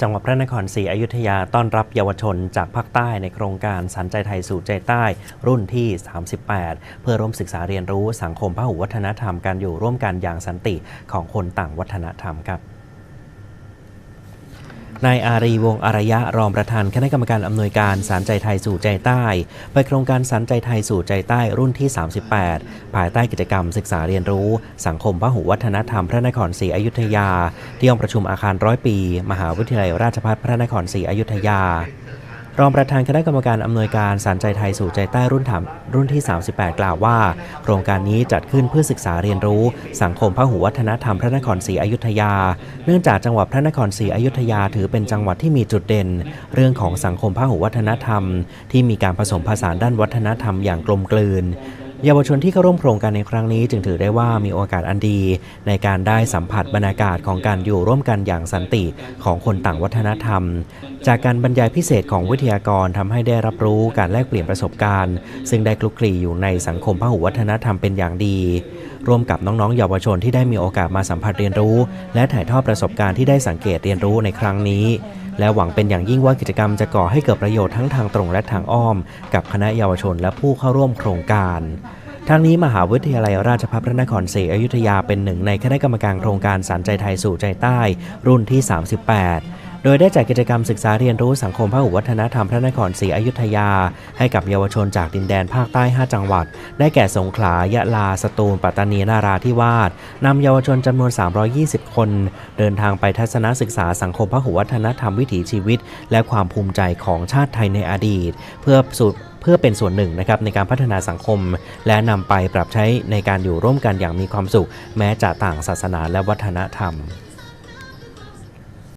จังหวัดพระนครศรีอยุธยาต้อนรับเยาวชนจากภาคใต้ในโครงการสันใจไทยสู่ใจใต้ รุ่นที่ 38 เพื่อร่วมศึกษาเรียนรู้สังคมพหุวัฒนธรรมการอยู่ร่วมกันอย่างสันติของคนต่างวัฒนธรรมครับ นายอารีวงอารยะรองประธานคณะกรรมการอำนวยการสารใจไทยสู่ใจใต้ ไปโครงการสารใจไทยสู่ใจใต้รุ่นที่ 38 ภายใต้กิจกรรมศึกษาเรียนรู้ สังคมพหุวัฒนธรรมพระนครศรีอยุธยา ที่ห้องประชุมอาคารร้อยปี มหาวิทยาลัยราชภัฏพระนครศรีอยุธยา รองประธานคณะกรรมการอำนวยการสารใจไทยสู่ใจใต้รุ่นถามรุ่นที่ 38 กล่าวว่า โครงการนี้จัดขึ้นเพื่อศึกษาเรียนรู้ สังคมพหูวัฒนธรรมพระนครศรีอยุธยา เนื่องจากจังหวัดพระนครศรีอยุธยาถือเป็นจังหวัดที่มีจุดเด่น เรื่องของสังคมพหูวัฒนธรรม ที่มีการผสมผสานด้านวัฒนธรรมอย่างกลมกลืน เยาวชนที่เข้าร่วมโครงการในครั้งนี้จึงถือได้ว่ามีโอกาสอันดี ในการได้สัมผัสบรรยากาศของการอยู่ร่วมกันอย่างสันติของคนต่างวัฒนธรรม จากการบรรยายพิเศษของวิทยากรทำให้ได้รับรู้การแลกเปลี่ยนประสบการณ์ ซึ่งได้คลุกคลีอยู่ในสังคมพหุวัฒนธรรมเป็นอย่างดี ร่วมกับน้องๆเยาวชนที่ได้มีโอกาสมาสัมผัสเรียนรู้ และถ่ายทอดประสบการณ์ที่ได้สังเกตเรียนรู้ในครั้งนี้ และหวังเป็นอย่างยิ่งว่ากิจกรรมจะก่อให้เกิดประโยชน์ทั้งทางตรงและทางอ้อม กับคณะเยาวชนและผู้เข้าร่วมโครงการทั้งนี้มหาวิทยาลัยราชภัฏพระนครศรีอยุธยาเป็นหนึ่งในคณะกรรมการโครงการสารใจไทยสู่ใจใต้ รุ่นที่ 38 โดยได้จัดกิจกรรมศึกษาเรียนรู้สังคมพหุวัฒนธรรมพระนครศรีอยุธยา ให้กับเยาวชนจากดินแดนภาคใต้ 5 จังหวัด ได้แก่สงขลา ยะลา สตูล ปัตตานี นาราธิวาสนำเยาวชนจำนวน 320 คน เดินทางไปทัศนศึกษาสังคมพหุวัฒนธรรมวิถีชีวิต และความภูมิใจของชาติไทยในอดีต เพื่อสู่เพื่อเป็นส่วนหนึ่งนะครับในการพัฒนาสังคม และนำไปปรับใช้ในการอยู่ร่วมกันอย่างมีความสุข แม้จะต่างศาสนาและวัฒนธรรม